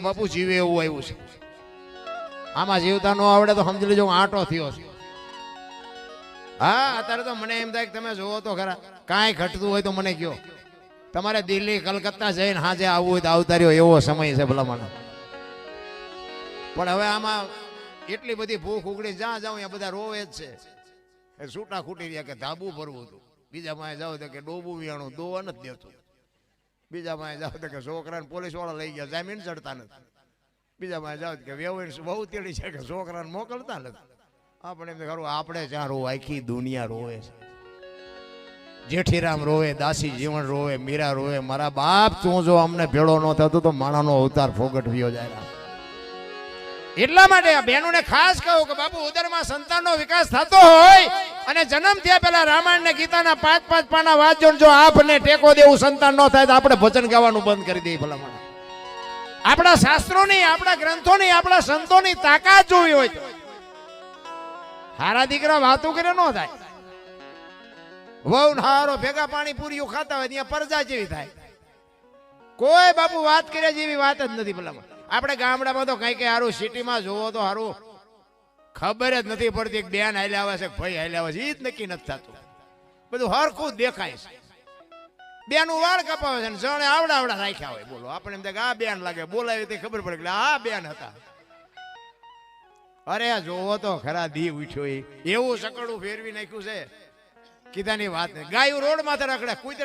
બાપુ જીવે એવું આવ્યું છે. આમાં જીવતા નો આવડે તો સમજી લેજો આંટો થયો છે. હા, અત્યારે તો મને એમ થાય તમે જોવો તો ખરા, કાંઈ ઘટતું હોય તો મને કયો તમારે દિલ્હી, કલકત્તા જઈને હાજે આવવું હોય તો આવતા રહ્યો એવો સમય છે ભલા મને પણ હવે આમાં એટલી બધી ભૂખ ઉગડી, જ્યાં જાઉં એ બધા રોવે જ છે. એ છૂટા ખૂટી રહ્યા કે ધાબુ ભરવું હતું. બીજા માં જાવ તો કે ડોબું વિયાણું દોવા નથી દેતું. બીજા માં જાવ કે છોકરાને પોલીસવાળા લઈ ગયા, જામીન ચડતા નથી. બીજા માં કે વ્યવહાર બહુ તેડી છે કે છોકરાને મોકલતા નથી. આપણે એમ ખરું, આપણે જ્યાં રોવ, આખી દુનિયા રોવે છે. જેઠીરામ રોવે, દાસી જીવન રોવે, મીરા રોવે, મારા બાપ તું જો અમને ભેળો ન થતો તો માણાનો અવતાર ફોગટવ્યો જાય એટલા માટે બહેનોને ખાસ કહું કે બાપુ, ઉદરમાં સંતાનનો વિકાસ થતો હોય અને જન્મ થયા પેલા રામાયણ ને ગીતાના પાંચ પાંચ પાના વાંચો જો આપને ટેકો દેવું સંતાન ન થાય તો આપણે ભજન ગાવાનું બંધ કરી દઈએ ભલા મને આપણા શાસ્ત્રોની, આપણા ગ્રંથોની, આપણા સંતોની તાકાત જોવી હોય હારા દીકરા વાતો કરે ન થાય. વહુ હારો ભેગા પાણી પૂરીઓ ખાતા હોય ત્યાં પરજા જેવી થાય. કોઈ બાપુ વાત કર્યા જેવી વાત જ નથી ભલામાં આપણે ગામડામાં તો કઈ કઈ હારું, સિટીમાં જોવો તો હારું. ખબર જ નથી પડતી બેન હાલ્યા આવે છે ભાઈ હાલ્યા આવે છે. એ જ નક્કી નથી થતું. બધું હરખું દેખાય છે. બેનું વાળ કપાવે છે જણે આવડા આવડા રાખ્યા હોય. બોલો આપણે એમ થાય આ બેન લાગે. બોલાવી તે ખબર પડે કે આ બેન હતા. અરે જોવો તો ખરા દી ઉઠ્યો એવું સકડું ફેરવી નાખ્યું છે. કીધાની વાત ગાયું રોડ માથે રખડે કૂતરા